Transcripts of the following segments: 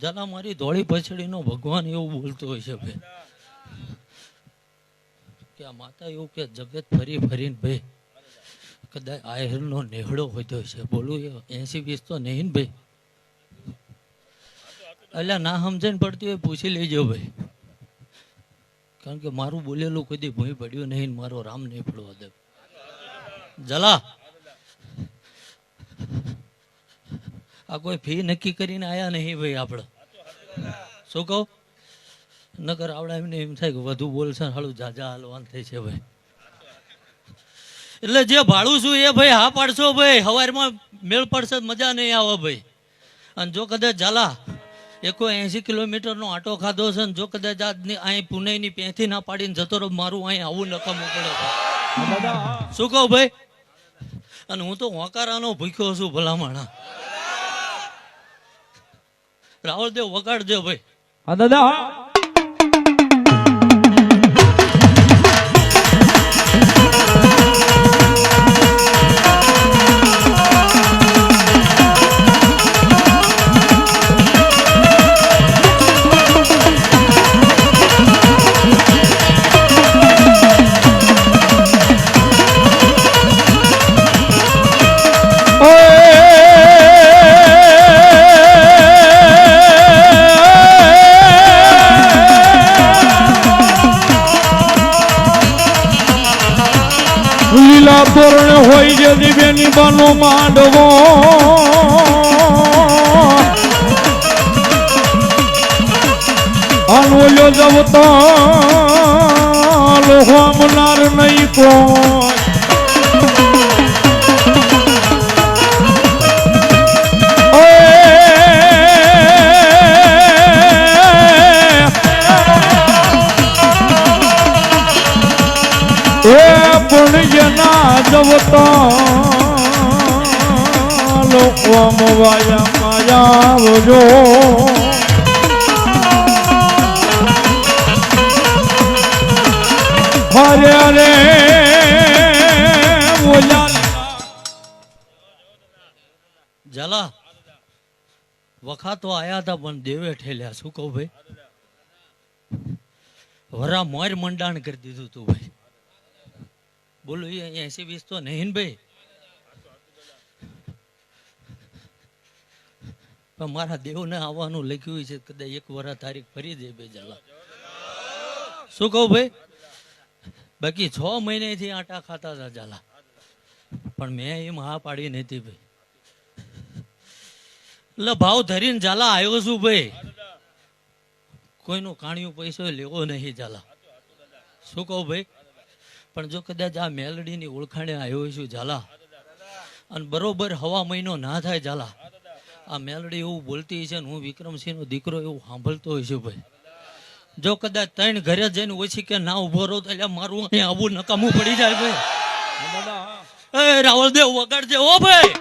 જલા મારી ધોળી પછડીનો ભગવાન એવું બોલતો હોય છે ભાઈ. કે આ માતા એવું કે જગત ફરી ફરીને ભાઈ કદાચ આયરનો નેહડો હોય છે. બોલું એ એસી વીસ તો નહીં ને ભાઈ. એટલે ના સમજણ પડતી હોય પૂછી લેજો ભાઈ. કારણ કે મારું બોલેલું કોઈ ભૂઈ પડ્યું નહીં મારો રામ નહીં પડવા દે. જલા. આ કોઈ ફી નક્કી કરીને આયા નહીં ભાઈ આપણે. શું કહું? નકર આવડે એમને એમ થાય કે વધુ બોલશે હાલું જાજા હાલવાન થઈ છે ભાઈ. એટલે જે ભાડું છું એ ભાઈ હા પાડશો ભાઈ. હવારમાં મેળ પડશે મજા નહીં આવે ભાઈ. અને જો કદાચ ઝાલા એકો એંસી કિલોમીટરનો આટો ખાધો છે ને જો કદાચ આજની અહીં પુણેની પેથી ના પાડીને જતો રહો મારું અહીં આવું નકામું પડે શું કહું ભાઈ? અને હું તો હોકારાનો ભૂખ્યો છું ભલામણા. રાવળ દેવ વગાડજો ભાઈ. હા દાદા લીલા તોરણ હોય છે દિવ્યની બાનો માંડવો. અનોલ્યો જવતા લોહામનાર નહીં કોઈ. લોકો વાયા હરે બોલ્યા વખા તો આયા હતા, પણ દેવે ઠેલ્યા. શું કહું ભાઈ? વરા મોર મંડાણ કરી દીધું તું ભાઈ. બોલો, એ એસી વીસ તો નહીં ભાઈ? પણ મારા દેવને આવવાનું લખ્યું છે, કદાચ એક વરા તારીખ ફરી દે બે જણા. શું કહું ભાઈ? બાકી છ મહિનેથી આટા ખાતા હતા ઝાલા. પણ મેં એમ હા પાડી નથી ભાઈ. એટલે ભાવ ધરીને ઝાલા આવ્યો છું ભાઈ. કોઈનું કાણિયું પૈસો લેવો નહીં ઝાલા. શું કહું ભાઈ? પણ જો કદાચ આ મેલડીની ઓળખાણે આવ્યો છું ઝાલા. અને બરોબર હવા મહિનો ના થાય ઝાલા. આ મેલડી એવું બોલતી છે ને હું વિક્રમસિંહનો દીકરો એવું સાંભળતો હોય છું ભાઈ. જો કદાચ ત્રણ ઘરે જઈને ઓછી કે ના ઊભો રહો તો એટલે મારું અહીંયા આવું નકામું પડી જાય ભાઈ. એ રાવલ દેવ વગાડજે ઓ ભાઈ.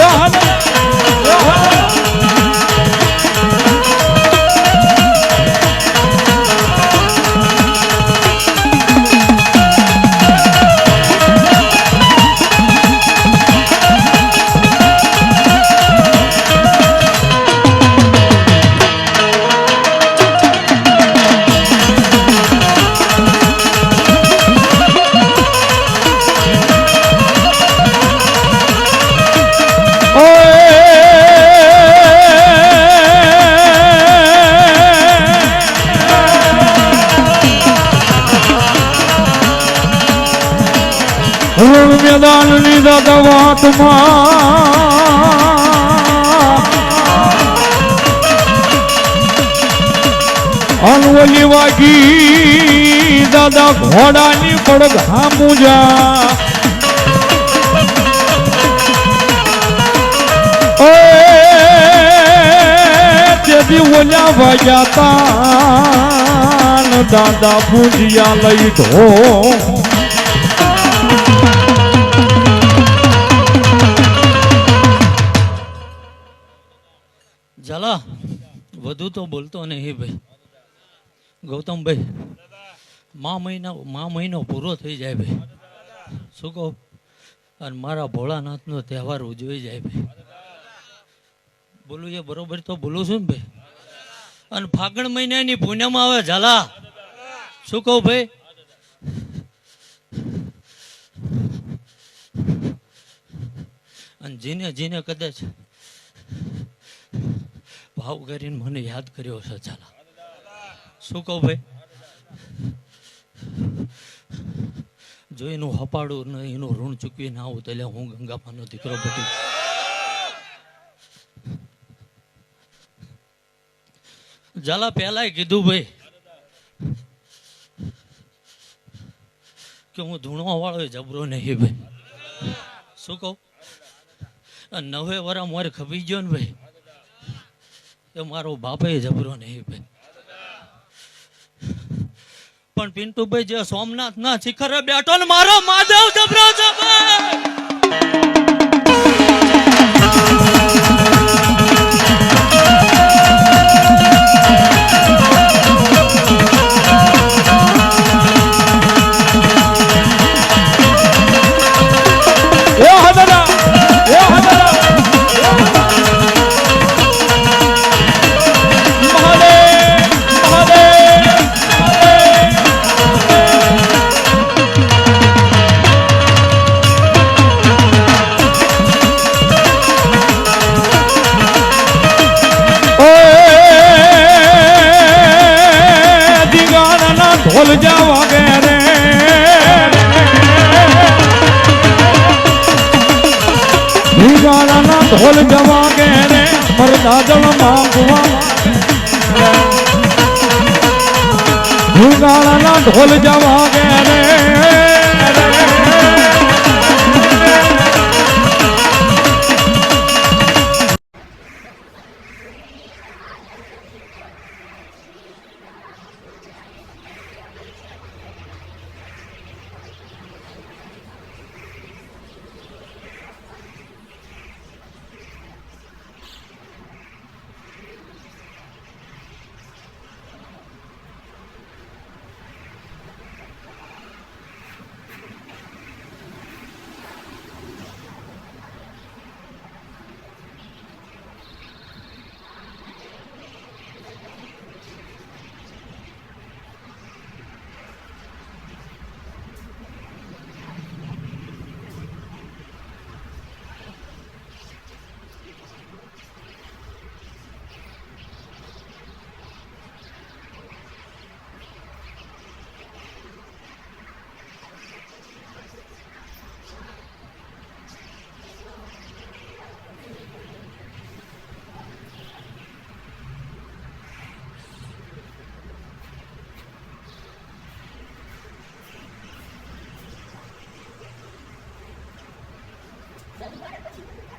એ રણ મેદાનની દાદા વાતમાં. અનવલી વાગી દાદા ઘોડાની પડગ હામુજા તેથી ઓલા વાગ્યા તા દાદા ભુજિયા લઈ ધો. ઝાલા વધુ તો બોલતો નહીં ભાઈ. ગૌતમભાઈ, મા મહિના, મા મહિનો પૂરો થઈ જાય ભાઈ. શું કહો? અને મારા ભોળાનાથનો તહેવાર ઉજવાઈ જાય ભાઈ. બોલું એ બરોબર તો બોલું છું ને ભાઈ. અને ફાગણ મહિનાની પૂનમ આવે ઝાલા. શું કહું ભાઈ? અને જીને જીને કદાચ ભાવ કરીને મને યાદ કર્યો છે ચાલા. શું કહું ભાઈ? જો એનું હપાડું ને એનું ઋણ ચૂકવી ના આવું, તો એટલે હું ગંગાપાનો દીકરો બધી ઝાલા, પહેલાય કીધું ભાઈ કે હું ધૂણો વાળો જબરો નહીં ભાઈ. શું કહું? નવે વરા મોર ખપી ગયો ને ભાઈ. એ મારો બાપે જબરો નહીં ભાઈ. પણ પિન્ટુભાઈ જે સોમનાથ ના શિખરે બેઠો ને મારો માધવ જબરો છે દીગાણાના ઢોલ જા વાગે રે. દીગાણાના ઢોલ જવા ગેરે મરદા જળ માંગવા. દીગાણાના ઢોલ જવા ગે